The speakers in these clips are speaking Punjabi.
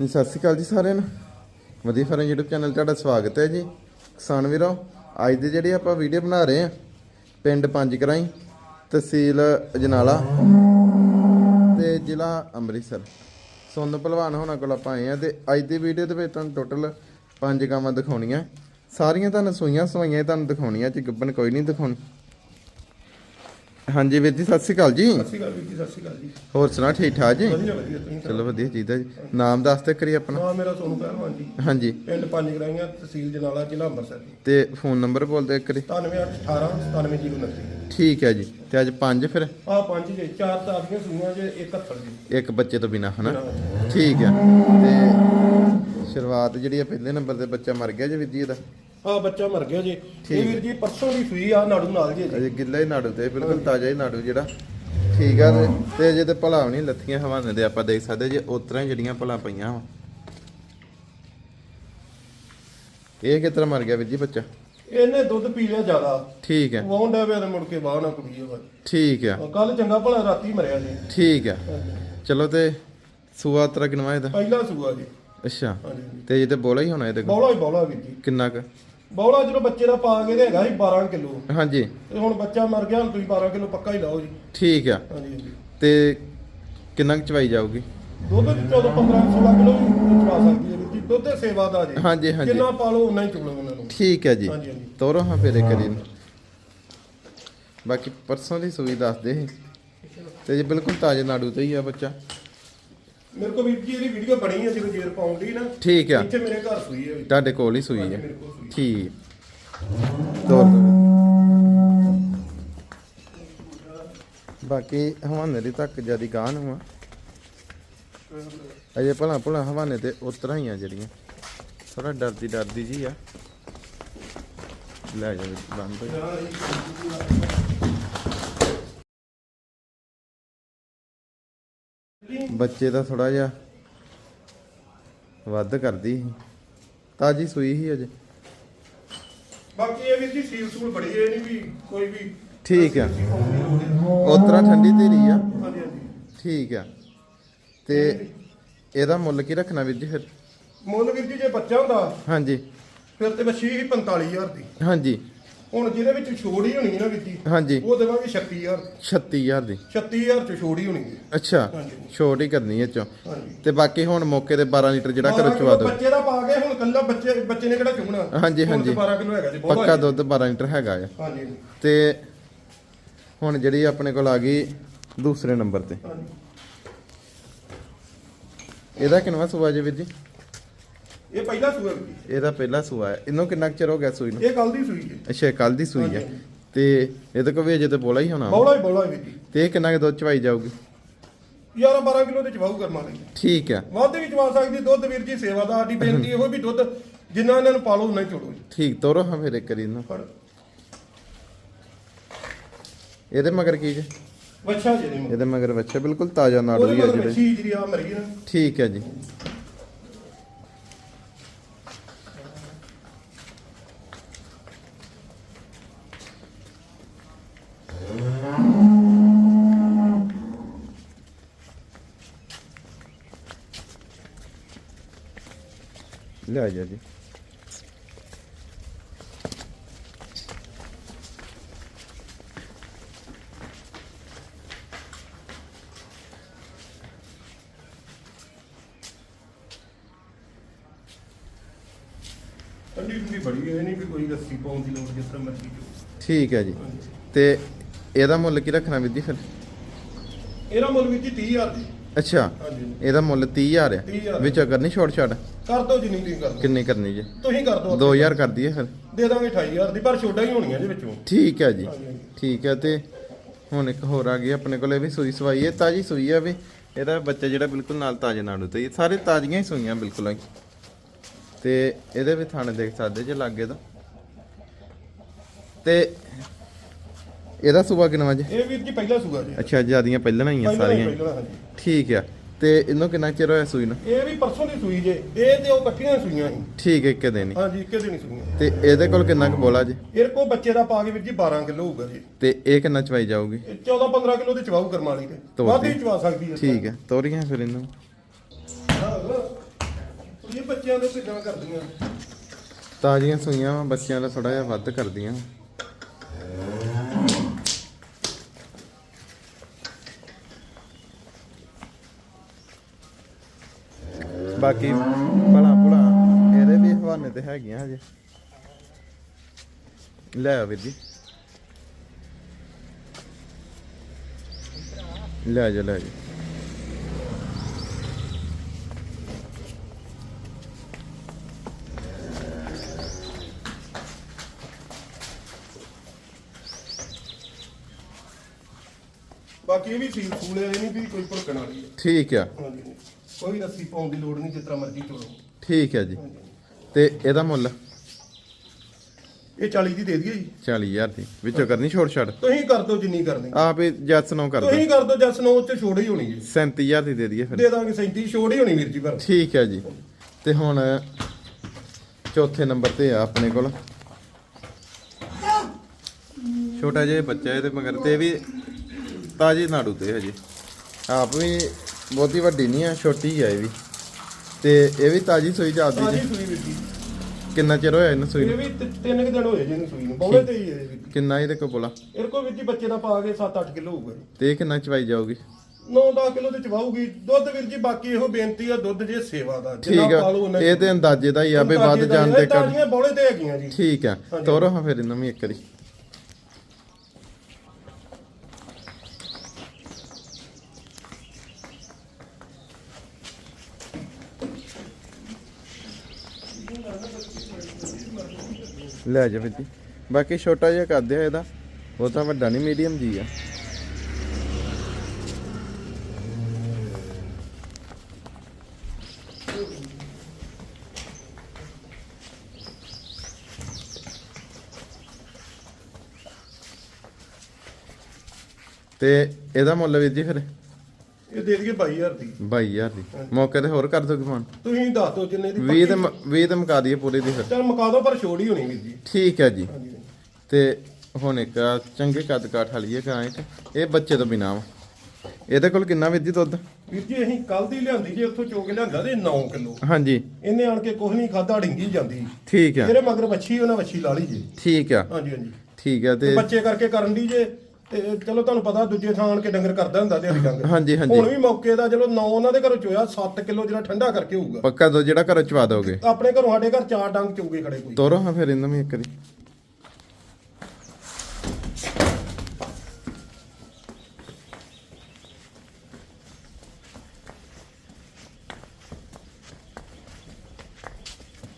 ਜੀ, ਸਤਿ ਸ਼੍ਰੀ ਅਕਾਲ ਜੀ ਸਾਰਿਆਂ ਨੂੰ। ਵਧੀਆ ਫਰਨ YouTube ਚੈਨਲ ਤੁਹਾਡਾ ਸਵਾਗਤ ਹੈ ਜੀ। ਕਿਸਾਨ ਵੀਰੋ, ਅੱਜ ਦੀ ਜਿਹੜੀ ਆਪਾਂ ਵੀਡੀਓ ਬਣਾ ਰਹੇ ਆ ਪਿੰਡ ਪੰਜ ਕਰਾਈ, ਤਹਿਸੀਲ ਅਜਨਾਲਾ ਤੇ ਜ਼ਿਲ੍ਹਾ ਅੰਮ੍ਰਿਤਸਰ। ਸੁੰਨ ਭਲਵਾਨ ਹੋਣਾ ਕੋਲ ਆਪਾਂ ਆਏ ਆ ਤੇ ਅੱਜ ਦੀ ਵੀਡੀਓ ਦੇ ਵਿੱਚ ਤੁਹਾਨੂੰ ਟੋਟਲ ਪੰਜ ਗਾਵਾਂ ਦਿਖਾਉਣੀਆਂ। ਸਾਰੀਆਂ ਤੁਹਾਨੂੰ ਸੂਈਆਂ ਸਵਾਈਆਂ ਤੁਹਾਨੂੰ ਦਿਖਾਉਣੀਆਂ ਚ ਗੱਬਨ ਕੋਈ ਨਹੀਂ ਦਿਖਾਉਣੀ। ਹਾਂਜੀ ਵੀਰ ਜੀ ਸਤਿ ਸ਼੍ਰੀ ਅਕਾਲ ਜੀ। ਸਤਿ ਸ਼੍ਰੀ ਅਕਾਲ ਵੀਰ ਜੀ ਸਤਿ ਸ਼੍ਰੀ ਅਕਾਲ ਜੀ। ਹੋਰ ਸੁਣਾ ਠੀਕ ਠਾਕ ਜੀ? ਵਧੀਆ ਵਧੀਆ ਤੁਸੀਂ ਚਲੋ ਵਧੀਆ ਚੀਜ਼ ਹੈ ਜੀ। ਨਾਮ ਦੱਸ ਤੇ ਕਰੀ ਆਪਣਾ। ਹਾਂ ਮੇਰਾ ਸੋਨੂੰ ਪਹਿਲਵਾਨ ਜੀ। ਹਾਂਜੀ। ਪਿੰਡ ਪੰਜ ਗਰਾਈਆਂ ਤਹਿਸੀਲ ਜਨਾਲਾ ਜ਼ਿਲ੍ਹਾ ਅੰਮ੍ਰਿਤਸਰ ਜੀ। ਤੇ ਫੋਨ ਨੰਬਰ ਬੋਲ ਦੇ ਕਰੀ 9818 97029 ਠੀਕ ਹੈ ਜੀ। ਤੇ ਅੱਜ ਪੰਜ ਫਿਰ? ਆ ਪੰਜ ਜੇ ਚਾਰ ਤਾਜ਼ੀਆਂ ਸੂਈਆਂ ਜੇ ਇੱਕ ਹੱਥਰ ਜੀ। ਇੱਕ ਬੱਚੇ ਤੋਂ ਬਿਨਾ ਹਨਾ? ਠੀਕ ਹੈ। ਤੇ ਸ਼ੁਰੂਆਤ ਜਿਹੜੀ ਆ ਪਹਿਲੇ ਨੰਬਰ ਤੇ ਬੱਚਾ ਮਰ ਗਿਆ ਜੀ ਵੀਰ ਜੀ ਇਹਦਾ। ਆ ਬੱਚਾ ਮਰ ਗਿਆ ਜੀ। ਇਹ ਵੀਰ ਜੀ ਪਰਸੋਂ ਦੀ ਸੂਈ ਆ ਨਾੜੂ ਨਾਲ ਜੀ ਅਜੇ। ਗਿੱਲਾ ਹੀ ਨਾੜੂ ਤੇ ਬਿਲਕੁਲ ਤਾਜ਼ਾ ਹੀ ਨਾੜੂ ਜਿਹੜਾ। ਠੀਕ ਆ ਤੇ ਤੇ ਅਜੇ ਤੇ ਭਲਾ ਵੀ ਨਹੀਂ ਲੱਥੀਆਂ ਹਵਾਨੇ ਦੇ ਆਪਾਂ ਦੇਖ ਸਕਦੇ ਜੇ ਉਤਰਾਂ ਹੀ ਜਿਹੜੀਆਂ ਭਲਾ ਪਈਆਂ ਵਾ। ਇਹ ਕਿਤਰਾ ਮਰ ਗਿਆ ਵੀਰ ਜੀ ਬੱਚਾ? ਇਹਨੇ ਦੁੱਧ ਪੀ ਲਿਆ ਜ਼ਿਆਦਾ। ਠੀਕ ਹੈ। ਵਾਉਂਡਾ ਵੇ ਮੁੜ ਕੇ ਬਾਹ ਨਾ ਕੁੜੀ ਠੀਕ ਆ। ਕੱਲ ਚੰਗਾ ਭਲਾ ਰਾਤੀ ਮਰਿਆ ਜੀ। ਠੀਕ ਆ। ਚਲੋ ਤੇ ਸੂਆ ਤਰਾ ਕਿਨਵਾ ਇਹਦਾ? ਪਹਿਲਾ ਸੂਆ ਜੀ। ਅੱਛਾ। ਹਾਂਜੀ। ਤੇ ਜੇ ਤੇ ਬੋਲਾ ਹੀ ਹੋਣਾ ਇਹਦੇ ਕੋਲ? ਬੌਲਾ ਹੀ ਬੌਲਾ ਵੀਰ ਜੀ। ਕਿੰਨਾ ਕੁ? ਬੌਲਾ ਜਦੋਂ ਬੱਚੇ ਦਾ ਪਾ ਕੇ ਤੇ ਹੈਗਾ ਸੀ 12 ਕਿਲੋ। ਹਾਂਜੀ। ਤੇ ਹੁਣ ਬੱਚਾ ਮਰ ਗਿਆ ਹੁਣ ਤੁਸੀਂ 12 ਕਿਲੋ ਪੱਕਾ ਹੀ ਲਾਓ ਜੀ। ਠੀਕ ਆ। ਹਾਂਜੀ ਹਾਂਜੀ। ਤੇ ਕਿੰਨਾ ਕੁ ਚਵਾਈ ਜਾਊਗੀ? ਦੁੱਧ ਦੀ 14 15 16 ਕਿਲੋ ਵੀ ਚਵਾ ਸਕਦੀ ਹੈ ਵੀਰ ਜੀ। ਦੁੱਧ ਤੇ ਸੇਵਾ ਦਾ ਜੀ। ਹਾਂਜੀ, ਹਾਂਜੀ। ਜਿੰਨਾ ਪਾਲੋ ਉਨਾ ਹੀ ਚੁਗਲੋ ਉਹਨਾਂ ਨੂੰ। ਠੀਕ ਹੈ ਜੀ। ਹਾਂਜੀ, ਹਾਂਜੀ। ਤੋਰੋ ਹਾਂ ਫੇਰੇ ਕਰੀ ਨੂੰ ਬਾਕੀ ਪਰਸੋਂ ਦੀ ਸੂਈ ਦੱਸਦੇ ਸੀ ਤੇ ਜੀ ਬਿਲਕੁਲ ਤਾਜ਼ੇ ਨਾੜੂ ਤੇ ਹੀ ਆ ਬੱਚਾ। ਮੇਰੇ ਕੋਲ ਵੀਰ ਜੀ ਇਹਦੀ ਵੀਡੀਓ ਬਣੀ ਹੈ ਜਦੋਂ ਜੇਰ ਪਾਉਣ ਦੀ ਨਾ। ਠੀਕ ਆ। ਇੱਥੇ ਮੇਰੇ ਘਰ ਸੂਈ ਹੈ ਵੀਰ ਜੀ। ਤੁਹਾਡੇ ਕੋਲ ਹੀ ਸੂਈ ਹੈ ਮੇਰੇ ਕੋਲ ਸੂਈ ਠੀਕ। ਤੋਰ ਬਾਕੀ ਹਵਾਨੇ ਦੀ ਤੱਕ ਜਿਆਦੀ ਗਾਂ ਨੂੰ ਆ। ਅਜੇ ਭਲਾ ਭਲਾ ਹਵਾਨੇ ਤੇ ਉਤਰਾਂ ਹੀ ਆ ਜਿਹੜੀਆਂ। ਥੋੜਾ ਡਰਦੀ ਡਰਦੀ ਜੀ ਆ। ਲੈ ਜਾ ਵਿੱਚ ਬੰਦ ਹੋਈ ਬੱਚੇ ਦਾ ਥੋੜਾ ਜਿਹਾ ਵੱਧ ਕਰਦੀ ਸੀ। ਤਾਜੀ ਸੂਈ ਸੀ ਅਜੇ। ਬਾਕੀ ਇਹ ਵੀਰ ਜੀ ਸੀਲ ਸੂਲ ਬੜੀ ਹੈ ਨਹੀਂ ਵੀ ਕੋਈ ਵੀ ਠੀਕ ਆ। ਹਾਂਜੀ ਉਤਰਾ ਠੰਡੀ ਧੀਰੀ ਆ। ਹਾਂਜੀ ਠੀਕ ਆ। ਤੇ ਇਹਦਾ ਮੁੱਲ ਕੀ ਰੱਖਣਾ ਵੀਰ ਜੀ ਫਿਰ? ਮੁੱਲ ਵੀਰ ਜੀ ਜੇ ਬੱਚਾ ਹੁੰਦਾ ਹਾਂਜੀ। ਫਿਰ ਤੇ ਹੀ 45000 ਦੀ। ਹਾਂਜੀ। ਹੁਣ ਜਿਹਦੇ ਵਿੱਚ ਛੋੜ ਹੀ ਹੋਣੀ ਹੈ ਨਾ ਜੀ ਹਾਂਜੀ। ਉਹ ਦੇਵਾਂਗੇ 36000 36000 ਦੀ? 36000 ਚ ਛੋੜ ਹੀ ਹੋਣੀ ਹੈ। ਅੱਛਾ ਹਾਂਜੀ। ਛੋਟ ਹੀ ਕਰਨੀ ਇਹ ਚੋਂ। ਹਾਂਜੀ। ਤੇ ਬਾਕੀ ਹੁਣ ਮੌਕੇ ਤੇ 12 ਲੀਟਰ ਜਿਹੜਾ ਘਰੋਂ ਚਵਾ ਦਿਓ। ਬੱਚੇ ਦਾ ਪਾ ਕੇ ਹੁਣ ਕੱਲਾ ਬੱਚੇ ਬੱਚੇ ਨੇ ਕਿਹੜਾ ਚੁਗਣਾ? ਹਾਂਜੀ, ਹੁਣ ਹਾਂਜੀ। ਤੇ 12 ਕਿਲੋ ਹੈਗਾ ਜੀ ਬਹੁਤ ਪੱਕਾ ਦੁੱਧ 12 ਲੀਟਰ ਹੈਗਾ ਆ। ਹਾਂਜੀ। ਤੇ ਹੁਣ ਜਿਹੜੀ ਆਪਣੇ ਕੋਲ ਆ ਗਈ ਦੂਸਰੇ ਨੰਬਰ ਤੇ। ਹਾਂਜੀ। ਇਹਦਾ ਕਿੰਨਵਾ ਸੂਆ ਜੇ ਵੀਰ ਜੀ? ਇਹ ਪਹਿਲਾ ਸੂਆ ਜੀ ਇਹਦਾ ਪਹਿਲਾ ਸੂਆ ਹੈ। ਇਹਨੂੰ ਕਿੰਨਾ ਕੁ ਚਿਰ ਹੋ ਗਿਆ ਸੂਈ ਨੂੰ? ਇਹ ਕੱਲ ਦੀ ਸੂਈ ਹੈ। ਅੱਛਾ ਕੱਲ ਦੀ ਸੂਈ ਹੈ। ਹਾਂਜੀ। ਤੇ ਇਹਦੇ ਕੋਲ ਵੀ ਅਜੇ ਤੇ ਬੋਲਾ ਹੀ ਹੋਣਾ। ਵਾ। ਬੌਲਾ ਹੀ ਬੌਲਾ ਵੀਰ ਜੀ ਤੇ ਇਹ ਕਿੰਨਾ ਕੁ ਦੁੱਧ ਚਵਾਈ ਜਾਊਗੀ? 11 12 ਕਿਲੋ ਦੇ ਚਵਾਉ ਕਰਮਾ ਲਈ ਠੀਕ ਆ ਵੱਧ ਵੀ ਚਵਾ ਸਕਦੀ ਦੁੱਧ ਵੀਰ ਜੀ ਸੇਵਾ ਦਾ ਸਾਡੀ ਬੇਨਤੀ ਇਹੋ ਵੀ ਦੁੱਧ ਜਿੰਨਾ ਇਹਨਾਂ ਨੂੰ ਪਾਲੋ ਉਨਾ ਹੀ ਚੋੜੋ ਜੀ। ਠੀਕ ਤੋਰੋ ਹਾਂ ਫਿਰ ਇੱਕ ਕਰੀ ਨਾ ਫੜ। ਇਹਦੇ ਮਗਰ ਕੀ ਜੇ? ਵੱਛਾ ਜੀ ਇਹਦੇ ਮਗਰ। ਬੱਚਾ ਬਿਲਕੁਲ ਤਾਜ਼ਾ ਨਾੜੂ ਉਹਦੇ ਹੀ ਆ ਮਗਰ ਜਿਹੜੇ। ਵੱਛੀ ਜਿਹੜੀ ਆ ਮਰੀ ਨਾ ਠੀਕ ਹੈ ਜੀ। ਲੈ ਜਾ ਜੀ। ਠੰਡੀ ਠੰਡੀ ਬੜੀ ਹੈ ਨਹੀਂ ਵੀ ਕੋਈ ਲੱਸੀ ਪਾਉਣ ਦੀ ਲੋੜ ਜਿਸ ਤਰ੍ਹਾਂ ਮਰਜ਼ੀ ਜੋ ਠੀਕ ਹੈ ਜੀ। ਤੇ ਇਹਦਾ ਮੁੱਲ ਕੀ ਰੱਖਣਾ ਵੀਰ ਜੀ ਫਿਰ? ਇਹਦਾ ਮੁੱਲ ਵੀਰ ਜੀ 30000 ਦੀ। ਅੱਛਾ ਹਾਂਜੀ। ਇਹਦਾ ਮੁੱਲ 30000 ਹੈ 30,000 ਵਿੱਚ ਨਹੀਂ ਛੋੜ ਛੱਡ ਕਰ ਦੋ ਜਿੰਨੀ ਤੁਸੀਂ ਕਰ ਦੋ ਕਿੰਨੀ ਕਰਨੀ ਜੀ? ਤੁਸੀਂ ਕਰ ਦੋ 2000 ਕਰ ਦਈਏ ਫਿਰ। ਦੇ ਦਾਂਗੇ 28000 ਦੀ ਪਰ ਛੋਟਾ ਹੀ ਹੋਣੀ ਹੈ ਇਹਦੇ ਵਿੱਚੋਂ। ਠੀਕ ਹੈ ਜੀ। ਹਾਂਜੀ, ਹਾਂਜੀ। ਠੀਕ ਹੈ ਤੇ ਹੁਣ ਇੱਕ ਹੋਰ ਆ ਗਈ ਆਪਣੇ ਕੋਲੇ ਵੀ ਸੂਈ ਸਵਾਈ ਹੈ ਤਾਜੀ ਸੂਈ ਹੈ ਵੀ। ਇਹਦਾ ਬੱਚਾ ਜਿਹੜਾ ਬਿਲਕੁਲ ਨਾਲ ਤਾਜ਼ੇ ਨਾੜੂ ਤੇ ਹੀ ਹੈ। ਸਾਰੇ ਤਾਜ਼ੀਆਂ ਹੀ ਸੂਈਆਂ ਬਿਲਕੁਲ ਹੀ ਤੇ ਇਹਦੇ ਵੀ ਥਾਣੇ ਦੇਖ ਸਕਦੇ ਜੇ ਲਾਗੇ ਦਾ ਤੇ ਇਹਦਾ ਸੂਆ ਕਿੰਨਾ ਜੀ? ਇਹ ਵੀਰ ਜੀ ਪਹਿਲਾ ਸੂਆ ਜੀ। ਅੱਛਾ ਜਿਆਦੀਆਂ ਪਹਿਲਾਂ ਹੀ ਆ ਪਹਿਲਾਂ ਹੀ, ਸਾਰੀਆਂ ਹੀ। ਪਹਿਲਾਂ, ਹਾਂਜੀ। ਠੀਕ ਆ। ਤੇ ਇਹਨੂੰ ਕਿੰਨਾ ਚਿਰ ਹੋਇਆ ਸੂਈ ਨੂੰ? ਇਹ ਵੀ ਪਰਸੋਂ ਦੀ ਸੂਈ ਜੇ। ਇਹ ਤੇ ਉਹ ਇਕੱਠੀਆਂ ਸੂਈਆਂ ਸੀ। ਠੀਕ ਹੈ ਇੱਕ ਦਿਨ ਹੀ। ਹਾਂਜੀ ਇੱਕੇ ਦਿਨ ਹੀ ਸੂਈਆਂ। ਤੇ ਇਹਦੇ ਕੋਲ ਕਿੰਨਾ ਕੁ ਬੋਲਾ ਜੀ? ਇਹ ਕੋ ਬੱਚੇ ਦਾ ਪਾ ਕੇ ਵੀਰ ਜੀ 12 ਕਿਲੋ ਹੋਊਗਾ ਜੀ। ਤੇ ਇਹ ਕਿੰਨਾ ਚਵਾਈ ਜਾਊਗੀ? ਇਹ 14 15 ਕਿਲੋ ਦੀ ਚਵਾਉ ਕਰਮ ਵਾਲੀ ਤੇ। ਵੱਧ। ਹੀ ਚਵਾ ਸਕਦੀ ਹੈ। ਠੀਕ ਹੈ ਤੋਰੀਆਂ ਫਿਰ ਇਹਨੂੰ। ਇਹ ਬੱਚਿਆਂ ਦੇ ਕਿੱਦਾਂ ਕਰਦੀਆਂ। ਤਾਜ਼ੀਆਂ ਸੂਈਆਂ ਵਾਂ, ਬੱਚਿਆਂ ਦਾ ਥੋੜਾ ਜਿਹਾ ਵੱਧ ਕਰਦੀਆਂ ਬਾਕੀ ਭਲਾ ਭੁਲਾ ਇਹਦੇ ਵੀ ਹਵਾਨੇ ਤੇ ਹੈਗੀਆਂ ਹਜੇ। ਲੈ ਆ ਵੀਰ ਜੀ। ਲੈ ਜਾ ਲੈ ਜਾ। ਬਾਕੀ ਇਹ ਵੀ ਸੀਲ ਸੂਲੇ ਵਾਲੀ ਨਹੀਂ ਵੀ ਕੋਈ ਭੁੜਕਣ ਵਾਲੀ ਹੈ ਠੀਕ ਆ। ਹਾਂਜੀ। ਕੋਈ ਰੱਸੀ ਪਾਉਣ ਦੀ ਲੋੜ ਨਹੀਂ ਜਿਸ ਤਰ੍ਹਾਂ ਮਰਜ਼ੀ ਚੋਲੋ ਠੀਕ ਹੈ ਜੀ। ਤੇ ਇਹਦਾ ਮੁੱਲ? ਇਹ 40 ਦੀ ਦੇ ਦਈਏ ਜੀ। 40000 ਦੀ। ਵਿੱਚੋਂ ਕਰਨੀ ਛੋਟ ਛੱਡ ਤੁਸੀਂ ਕਰ ਦਿਓ ਜਿੰਨੀ ਕਰਨੀ। ਆਪ ਹੀ ਜੱਸ ਨੂੰ ਕਰ ਦੋ ਤੁਸੀਂ ਕਰ ਦਿਓ ਜਸ ਨੋ ਉੱਤੇ ਛੋੜ ਹੀ ਹੋਣੀ ਜੀ। 37000 ਦੀ ਦੇ ਦਈਏ ਫਿਰ। ਦੇ ਦਾਂਗੇ 37 ਛੋੜ ਹੀ ਹੋਣੀ ਵੀਰ ਜੀ ਪਰ ਠੀਕ ਹੈ ਜੀ। ਤੇ ਹੁਣ ਚੌਥੇ ਨੰਬਰ ਤੇ ਆ ਆਪਣੇ ਕੋਲ। ਛੋਟਾ ਜਿਹਾ ਬੱਚਾ ਇਹਦੇ ਮਗਰ ਤੇ ਇਹ ਵੀ ਤਾਜੀ ਨਾੜੂ ਤੇ ਹਜੇ ਆਪ ਵੀ ਬਹੁਤੀ ਵੱਡੀ ਨਹੀਂ ਆ ਛੋਟੀ ਆ ਇਹ ਵੀ। ਤੇ ਇਹ ਵੀ ਤਾਜੀ ਸੂਈ ਜਾਂਦੀ ਤਾਜੀ ਜੀ। ਸੂਈ ਕਿੰਨਾ ਚਿਰ ਹੋਇਆ ਇਹਨੂੰ ਸੂਈ ਇਹ ਨੂੰ? ਵੀ ਤ- ਤਿੰਨ ਕੁ ਦਿਨ ਹੋਏ ਜੀ ਇਹਨੂੰ ਸੂਈ ਨੂੰ ਬੌਲੇ ਤੇ ਹੀ ਜੀ ਕਿੰਨਾ ਇਹਦੇ ਕੋਲ ਬੋਲਾ? ਇਹਦੇ ਕੋਲ ਜੀ ਬੱਚੇ ਦਾ ਪਾ ਕੇ 7-8 ਕਿਲੋ ਹੋਊਗਾ ਜੀ। ਤੇ ਇਹ ਕਿੰਨਾ ਚਵਾਈ ਜਾਊਗੀ? 9-10 ਕਿਲੋ ਤੇ ਚਵਾਊਗੀ। ਦੁੱਧ ਵੀਰ ਜੀ ਬਾਕੀ ਇਹੋ ਬੇਨਤੀ ਆ ਦੁੱਧ ਜੇ ਸੇਵਾ ਦਾ ਠੀਕ ਆ। ਇਹ ਤੇ ਅੰਦਾਜ਼ੇ ਦਾ ਹੀ ਆ ਵੀ ਵੱਧ ਜਾਣ ਤੇ ਕਰ ਤਾੜੀਆਂ ਬੌਲੇ ਤੇ ਹੈਗੀਆਂ ਜੀ। ਠੀਕ ਆ। ਤੋਰੋ ਹਾਂ ਫਿਰ ਇਹਨਾਂ ਵੀ ਇੱਕ ਵਾਰੀ। ਲੈ ਜਾ ਫਿਰ ਜੀ ਬਾਕੀ ਛੋਟਾ ਜਿਹਾ ਕਰਦੇ ਆ ਇਹਦਾ। ਉਹ ਤਾਂ ਵੱਡਾ ਨਹੀਂ ਮੀਡੀਅਮ ਜੀ ਆ। ਤੇ ਇਹਦਾ ਮੁੱਲ ਵੀਰ ਜੀ ਫਿਰ? ਇਹ ਦੇ ਦਈਏ 22000 ਦੀ। 22000 ਦੀ। ਮੌਕੇ ਤੇ ਹੋਰ ਕਰ ਦੋਗੇ ਫੋਨ। ਤੁਸੀਂ ਦੱਸ ਦਿਓ ਜਿੰਨੇ ਦੀ 20 ਤੇ 20 ਤੇ ਮੁਕਾ ਦਈਏ ਪੂਰੀ ਦੀ ਫਿਰ। ਚਲ ਮੁਕਾ ਦਿਓ ਪਰ ਛੋੜ ਹੀ ਹੋਣੀ ਵੀਰ ਜੀ। ਠੀਕ ਹੈ ਜੀ। ਤੇ ਹੁਣ ਇੱਕ ਚੰਗੇ ਕੱਦ ਕਾਠ ਵਾਲੀ ਹੈ ਗਾਂ ਇਹ ਬੱਚੇ ਤੋਂ ਬਿਨਾ ਵਾ। ਇਹਦੇ ਕੋਲ ਕਿੰਨਾ ਜੀ ਦੁੱਧ? ਵੀਰ ਜੀ ਅਸੀਂ ਕੱਲ ਦੀ ਲਿਆਂਦੀ ਜੇ ਉੱਥੋਂ ਚੋ ਕੇ ਲਿਆਂਦਾ ਤੇ 9 ਕਿਲੋ। ਹਾਂਜੀ। ਇਹਨੇ ਆਣ ਕੇ ਕੁਝ ਨਹੀਂ ਖਾਦਾ ਡਿੰਗੀ ਜਾਂਦੀ। ਠੀਕ ਆ ਇਹਦੇ ਮਗਰ ਵੱਛੀ ਉਹਨਾਂ ਵੱਛੀ ਲਾ ਲਈ ਜੀ। ਠੀਕ ਆ। ਹਾਂਜੀ ਹਾਂਜੀ। ਠੀਕ ਆ ਤੇ ਬੱਚੇ ਕਰਕੇ ਕਰਨ ਦੀ ਜੇ। ਤੇ ਚਲੋ ਤੁਹਾਨੂੰ ਪਤਾ ਦੂਜੇ ਥਾਂ ਆਣ ਕੇ ਡੰਗਰ ਕਰਦਾ ਹੁੰਦਾ ਦਿਹਾੜੀ ਡੰਗਰ। ਹਾਂਜੀ ਹਾਂਜੀ। ਹੁਣ ਵੀ ਮੌਕੇ ਦਾ ਚਲੋ 9 ਉਹਨਾਂ ਦੇ ਘਰੋਂ ਚੋਇਆ 7 ਕਿਲੋ ਜਿਹੜਾ ਠੰਡਾ ਕਰਕੇ ਹੋਊਗਾ। ਪੱਕਾ ਦੋ ਜਿਹੜਾ ਘਰੋਂ ਚਵਾ ਦੋਗੇ? ਆਪਣੇ ਘਰੋਂ ਸਾਡੇ ਘਰ ਚਾਰ ਡੰਗ ਚੋਗੇ ਖੜੇ ਕੋਈ। ਤੋਰੋ ਹਾਂ ਫਿਰ ਇਹਨਾਂ ਵੀ ਇੱਕ ਵਾਰੀ।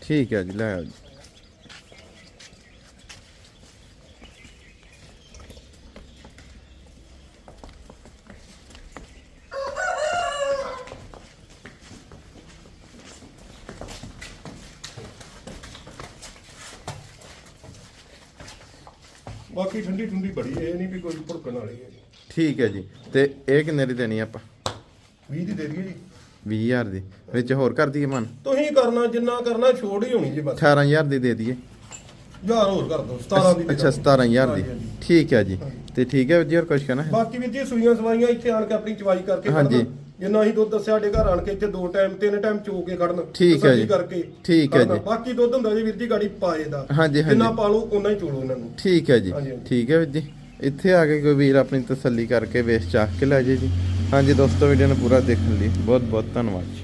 ਠੀਕ ਹੈ ਜੀ ਲੈ ਆਓ ਜੀ। ਬਾਕੀ ਠੰਡੀ ਠੰਡੀ ਬੜੀ ਇਹ ਨਹੀਂ ਵੀ ਕੋਈ ਭੁੜਕਣ ਵਾਲੀ ਹੈ। ਠੀਕ ਹੈ ਜੀ। ਤੇ ਇਹ ਕਿੰਨੇ ਦੀ ਦੇਣੀ ਆਪਾਂ? 20 ਦੀ ਦੇ ਦਈਏ ਜੀ। 20000 ਦੀ। ਵਿੱਚ ਹੋਰ ਕਰ ਦਈਏ ਮਨ? ਤੁਸੀਂ ਕਰਨਾ ਜਿੰਨਾ ਕਰਨਾ ਛੋੜ ਹੀ ਹੋਣੀ ਜੀ ਬਸ। 18000 ਦੀ ਦੇ ਦਈਏ। ਯਾਰ ਹੋਰ ਕਰ ਦੋ 17 ਦੀ ਅੱਛਾ ਦਿਓ। 17000 ਦੀ। ਠੀਕ ਹੈ ਜੀ। ਤੇ ਠੀਕ ਹੈ ਜੀ ਹੋਰ ਕੁਝ ਕਹਿਣਾ ਹੈ? ਬਾਕੀ ਵੀ ਜੀ ਸੂਈਆਂ ਸਵਾਈਆਂ ਇੱਥੇ ਆਣ ਕੇ ਆਪਣੀ ਚਵਾਈ ਕਰਕੇ ਹਾਂਜੀ। ਜਿੰਨਾ ਅਸੀਂ ਦੁੱਧ ਦੱਸਿਆ ਸਾਡੇ ਘਰ ਆਣ ਕੇ ਇੱਥੇ ਦੋ ਟਾਈਮ ਤਿੰਨ ਟਾਈਮ ਚੋ ਕੇ ਖੜਨ ਠੀਕ ਹੈ ਤਸੱਲੀ ਜੀ। ਕਰਕੇ ਠੀਕ ਹੈ। ਜੀ। ਬਾਕੀ ਦੁੱਧ ਹੁੰਦਾ ਜੀ ਵੀਰ ਜੀ ਗਾੜੀ ਪਾਏ ਦਾ ਹਾਂਜੀ, ਹਾਂਜੀ। ਜਿੰਨਾ ਪਾਲੋ ਉਹਨਾਂ ਹੀ ਚੋਲੋ ਇਹਨਾਂ ਨੂੰ ਠੀਕ ਹੈ ਜੀ ਹਾਂਜੀ, ਹਾਂਜੀ। ਠੀਕ ਹੈ ਵੀਰ ਜੀ ਇੱਥੇ ਆ ਕੇ ਕੋਈ ਵੀਰ ਆਪਣੀ ਤਸੱਲੀ ਕਰਕੇ ਵੇਚ ਚਾਹ ਕੇ ਲੈ ਜੇ ਜੀ ਹਾਂਜੀ ਦੋਸਤੋ ਵੀਡੀਓ ਨੂੰ ਪੂਰਾ ਦੇਖਣ ਲਈ ਬਹੁਤ ਬਹੁਤ ਧੰਨਵਾਦ ਜੀ